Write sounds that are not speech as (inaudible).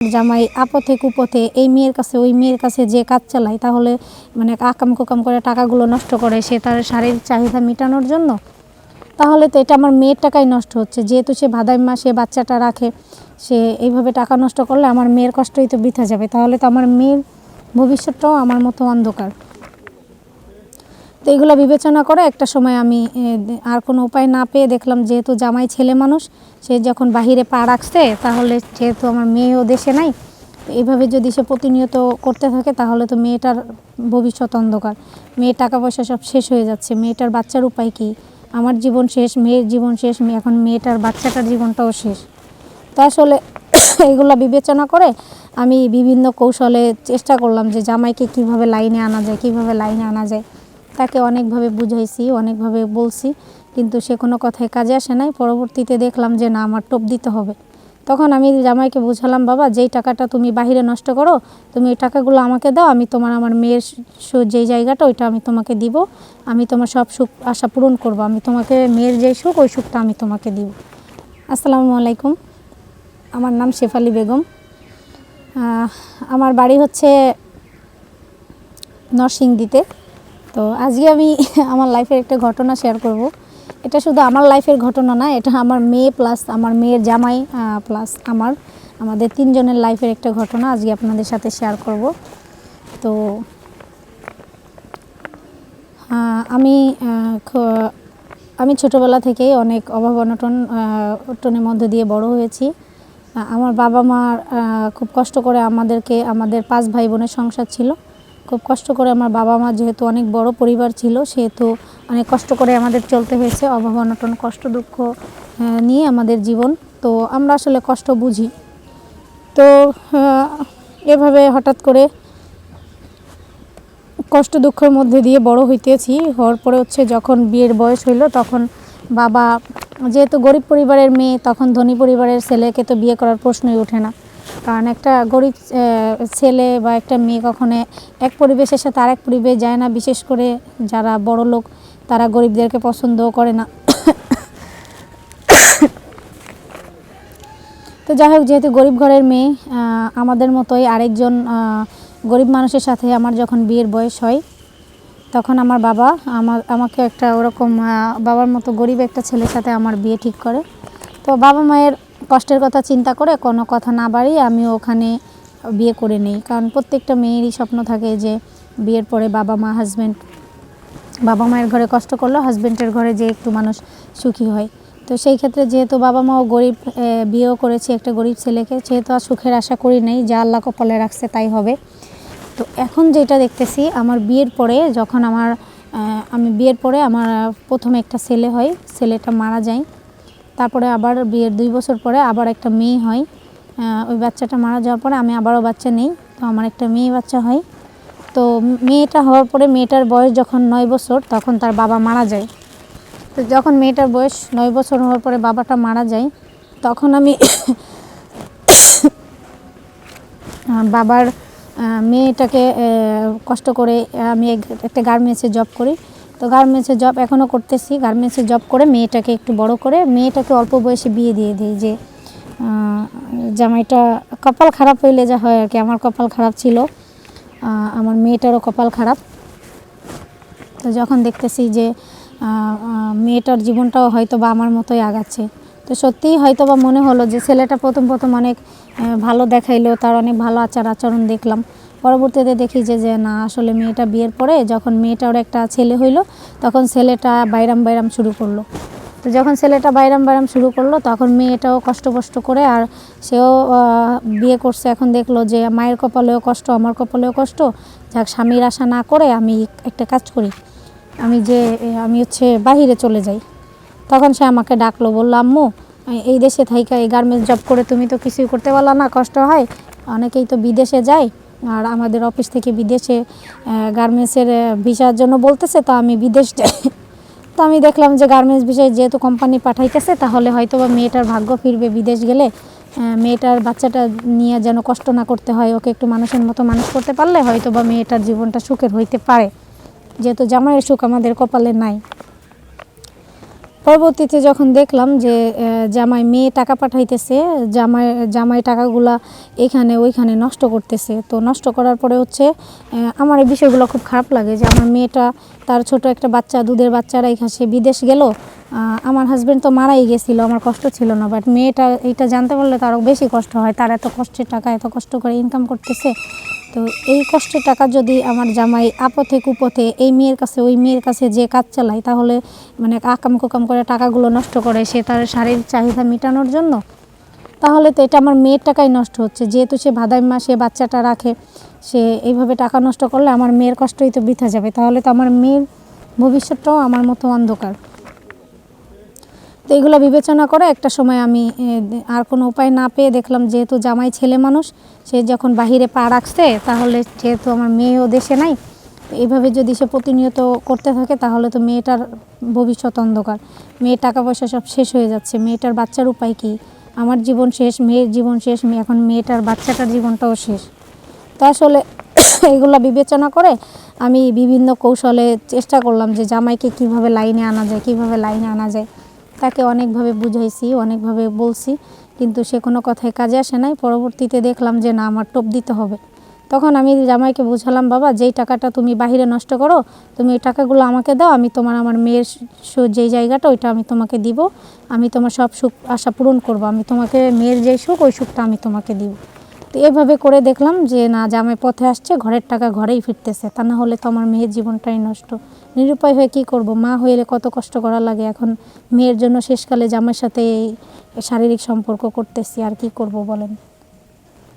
জামাই, আপথে কুপথে, এই মেয়ের কাছে, ওই মেয়ের কাছে যে কাজ চালায়, তাহলে মানে আকাম কুকাম করে টাকাগুলো নষ্ট করে সে তার শারীরিক চাহিদা মেটানোর জন্য? তাহলে তো এটা আমার মেয়ের টাকাই নষ্ট হচ্ছে। যেহেতু সে ভাদাই মা, সে বাচ্চাটা রাখে, সে এইভাবে টাকা নষ্ট করলে আমার মেয়ের কষ্টই তো বৃথা যাবে। তাহলে তো আমার মেয়ের ভবিষ্যৎটাও আমার মতো অন্ধকার। তো এগুলো বিবেচনা করে একটা সময় আমি আর কোনো উপায় না পেয়ে দেখলাম যেহেতু জামাই ছেলে মানুষ, সে যখন বাহিরে পা রাখছে, তাহলে যেহেতু আমার মেয়েও দেশে নাই, তো এইভাবে যদি সে প্রতিনিয়ত করতে থাকে, তাহলে তো মেয়েটার ভবিষ্যৎ অন্ধকার। মেয়ের টাকা পয়সা সব শেষ হয়ে যাচ্ছে, মেয়েটার বাচ্চার উপায় কী? আমার জীবন শেষ, মেয়ের জীবন শেষ এখন মেয়েটার বাচ্চাটার জীবনটাও শেষ। তো আসলে (coughs) এগুলো বিবেচনা করে আমি বিভিন্ন কৌশলে চেষ্টা করলাম যে জামাইকে কীভাবে লাইনে আনা যায়, কীভাবে লাইনে আনা যায়। তাকে অনেকভাবে বুঝাইছি, অনেকভাবে বলছি, কিন্তু সে কোনো কথায় কাজে আসে নাই। পরবর্তীতে দেখলাম যে, না, আমার টোপ দিতে হবে। তখন আমি জামাইকে বুঝালাম, বাবা, যেই টাকাটা তুমি বাহিরে নষ্ট করো, তুমি ওই টাকাগুলো আমাকে দাও, আমি তোমার, আমার মেয়ের যেই জায়গাটা, ওইটা আমি তোমাকে দিব। আমি তোমার সব সুখ, আশা পূরণ করব। আমি তোমাকে, মেয়ের যেই সুখ, ওই সুখটা আমি তোমাকে দিব। আসসালামু আলাইকুম। আমার নাম শেফালি বেগম। আমার বাড়ি হচ্ছে নরসিংদীতে। তো আজকে আমি (laughs) আমার লাইফের একটা ঘটনা শেয়ার করব। এটা শুধু আমার লাইফের ঘটনা না, এটা আমার মেয়ে প্লাস আমার মেয়ের জামাই প্লাস আমার, আমাদের তিনজনের লাইফের একটা ঘটনা আজকে আপনাদের সাথে শেয়ার করব। তো আমি আমি ছোটোবেলা থেকেই অনেক অভাব অনটন অটনের মধ্যে দিয়ে বড় হয়েছি। আমার বাবা মা খুব কষ্ট করে আমাদেরকে, আমাদের পাঁচ ভাই বোনের সংসার ছিল। খুব কষ্ট করে আমার বাবা মা যেহেতু অনেক বড় পরিবার ছিল, সেহেতু অনেক কষ্ট করে আমাদের চলতে হয়েছে। অভাব অনটন কষ্ট দুঃখ নিয়ে আমাদের জীবন। তো আমরা আসলে কষ্ট বুঝি। তো এভাবে হঠাৎ করে কষ্ট দুঃখের মধ্যে দিয়ে বড় হইতেছি। হওয়ার পরে হচ্ছে যখন বিয়ের বয়স হইল, তখন বাবা যেহেতু গরিব পরিবারের মেয়ে, তখন ধনী পরিবারের ছেলেকে তো বিয়ে করার প্রশ্নই ওঠে না। কারণ একটা গরিব ছেলে বা একটা মেয়ে কখনো এক পরিবেশের সাথে আরেক পরিবেশ যায় না। বিশেষ করে যারা বড় লোক, তারা গরিবদেরকে পছন্দও করে না। তো যাই হোক, যেহেতু গরিব ঘরের মেয়ে আমাদের মতোই আরেকজন গরিব মানুষের সাথে আমার যখন বিয়ের বয়স হয়, তখন আমার বাবা আমার, আমাকে একটা ওরকম বাবার মতো গরিব একটা ছেলের সাথে আমার বিয়ে ঠিক করে। তো বাবা মায়ের কষ্টের কথা চিন্তা করে কোনো কথা না বাড়িয়ে আমি ওখানে বিয়ে করে নিই। কারণ প্রত্যেকটা মেয়েরই স্বপ্ন থাকে যে বিয়ের পরে বাবা মা হাজব্যান্ড বাবা মায়ের ঘরে কষ্ট করলেও হাজব্যান্ডের ঘরে যে একটু মানুষ সুখী হয়। তো সেই ক্ষেত্রে যেহেতু বাবা মাও গরিব বিয়েও করেছে একটা গরিব ছেলেকে, সেহেতু আর সুখের আশা করি নেই, যা আল্লাহ কপালে রাখছে তাই হবে। তো এখন যেটা দেখতেছি, আমার বিয়ের পরে যখন আমার আমি বিয়ের পরে আমার প্রথমে একটা ছেলে হয়, ছেলেটা মারা যায়। তারপরে আবার বিয়ের দুই বছর পরে আবার একটা মেয়ে হয়। ওই বাচ্চাটা মারা যাওয়ার পরে আমি আবারও বাচ্চা নেই, তো আমার একটা মেয়ে বাচ্চা হয়। তো মেয়েটা হওয়ার পরে মেয়েটার বয়স যখন নয় বছর, তখন তার বাবা মারা যায়। তো যখন মেয়েটার বয়স নয় বছর হওয়ার পরে বাবাটা মারা যায়, তখন আমি বাবার মেয়েটাকে কষ্ট করে আমি এক- একটা গার্মেন্টসে জব করি। তো গার্মেন্টসে জব এখনও করতেছি। গার্মেন্টসে জব করে মেয়েটাকে একটু বড় করে, মেয়েটাকে অল্প বয়সে বিয়ে দিয়ে দিই যে জামাইটা কপাল খারাপ হইলে যা হয় আর কি আমার কপাল খারাপ ছিল আমার মেয়েটারও কপাল খারাপ। তো যখন দেখতেছি যে মেয়েটার জীবনটাও হয়তো বা আমার মতোই আগাচ্ছে। তো সত্যিই হয়তো বা মনে হলো যে, ছেলেটা প্রথম প্রথম অনেক ভালো দেখাইলো, তার অনেক ভালো আচার আচরণ দেখলাম। পরবর্তীতে দেখি যে যে না, আসলে মেয়েটা বিয়ের পরে যখন মেয়েটার একটা ছেলে হইল, তখন ছেলেটা বাইরাম বাইরাম শুরু করল। তো যখন ছেলেটা বাইরাম বাইরাম শুরু করল, তখন মেয়েটাও কষ্ট কষ্ট করে আর সেও বিয়ে করছে। এখন দেখল যে, মায়ের কপালেও কষ্ট, আমার কপালেও কষ্ট। যাক, স্বামীর আশা না করে আমি একটা কাজ করি। আমি যে, আমি হচ্ছে বাহিরে চলে যাই। তখন সে আমাকে ডাকলো, বলল, আম্মু, এই- দেশে থাইকা এই গার্মেন্টস জব করে তুমি তো কিছুই করতে পারলা না, কষ্ট হয়। অনেকেই তো বিদেশে যায়। আর আমাদের অফিস থেকে বিদেশে গার্মেন্টসের ভিসার জন্য বলতেছে, তো আমি বিদেশ তো আমি দেখলাম যে গার্মেন্টস বিষয়ে যেহেতু কোম্পানি পাঠাইতেছে, তাহলে হয়তো বা মেয়েটার ভাগ্য ফিরবে বিদেশ গেলে। মেয়েটার বাচ্চাটা নিয়ে যেন কষ্ট না করতে হয়, ওকে একটু মানুষের মতো মানুষ করতে পারলে হয়তো বা মেয়েটার জীবনটা সুখের হইতে পারে। যেহেতু জামাইয়ের সুখ আমাদের কপালে নাই। পরবর্তীতে যখন দেখলাম যে জামাই মেয়ে টাকা পাঠাইতেছে, জামাই জামাই টাকাগুলা এখানে ওইখানে নষ্ট করতেছে। তো নষ্ট করার পরে হচ্ছে আমার এই বিষয়গুলো খুব খারাপ লাগে যে, আমার মেয়েটা তার ছোট একটা বাচ্চা, দুধের বাচ্চারা এখানে সে বিদেশ গেল আমার হাজব্যান্ড তো মারাই গেছিল, আমার কষ্ট ছিল না বাট মেয়েটা এইটা জানতে পারলে তারও বেশি কষ্ট হয়, তার এত কষ্টের টাকা, এত কষ্ট করে ইনকাম করতেছে। তো এই কষ্টের টাকা যদি আমার জামাই আপথে কুপথে এই মেয়ের কাছে, ওই মেয়ের কাছে যে কাজ চালায়, তাহলে মানে আকাম কুকাম করে টাকাগুলো নষ্ট করে সে তার শারীরিক চাহিদা মেটানোর জন্য? তাহলে তো এটা আমার মেয়ের টাকাই নষ্ট হচ্ছে। যেহেতু সে ভাদাই মা, সে বাচ্চাটা রাখে, সে এইভাবে টাকা নষ্ট করলে আমার মেয়ের কষ্টই তো বৃথা যাবে। তাহলে তো আমার মেয়ের ভবিষ্যৎটাও আমার মতো অন্ধকার। তো এগুলো বিবেচনা করে একটা সময় আমি আর কোনো উপায় না পেয়ে দেখলাম যেহেতু জামাই ছেলে মানুষ, সে যখন বাহিরে পা রাখছে, তাহলে যেহেতু আমার মেয়েও দেশে নাই, এইভাবে যদি সে প্রতিনিয়ত করতে থাকে, তাহলে তো মেয়েটার ভবিষ্যৎ অন্ধকার। মেয়ের টাকা পয়সা সব শেষ হয়ে যাচ্ছে, মেয়েটার বাচ্চার উপায় কী? আমার জীবন শেষ, মেয়ের জীবন শেষ মেয়ে- এখন মেয়েটার বাচ্চাটার জীবনটাও শেষ। তো আসলে (coughs) এগুলো বিবেচনা করে আমি বিভিন্ন কৌশলে চেষ্টা করলাম যে জামাইকে কীভাবে লাইনে আনা যায়, কীভাবে লাইনে আনা যায়। তাকে অনেকভাবে বুঝাইছি, অনেকভাবে বলছি, কিন্তু সে কোনো কথায় কাজে আসে নাই। পরবর্তীতে দেখলাম যে, না, আমার টোপ দিতে হবে। তখন আমি জামাইকে বুঝালাম, বাবা, যেই টাকাটা তুমি বাহিরে নষ্ট করো, তুমি ওই টাকাগুলো আমাকে দাও, আমি তোমার, আমার মেয়ের যেই জায়গাটা, ওইটা আমি তোমাকে দিব। আমি তোমার সব সুখ, আশা পূরণ করব। আমি তোমাকে, মেয়ের যেই সুখ, ওই সুখটা আমি তোমাকে দিব। তো এভাবে করে দেখলাম যে, না, জামাই পথে আসছে, ঘরের টাকা ঘরেই ফিরতেছে। তা না হলে তো আমার মেয়ের জীবনটাই নষ্ট। নিরুপায় হয়ে কি করব? মা হইলে কত কষ্ট করা লাগে। এখন মেয়ের জন্য শেষকালে জামাইয়ের সাথে শারীরিক সম্পর্ক করতেছি, আর কি করব বলেন?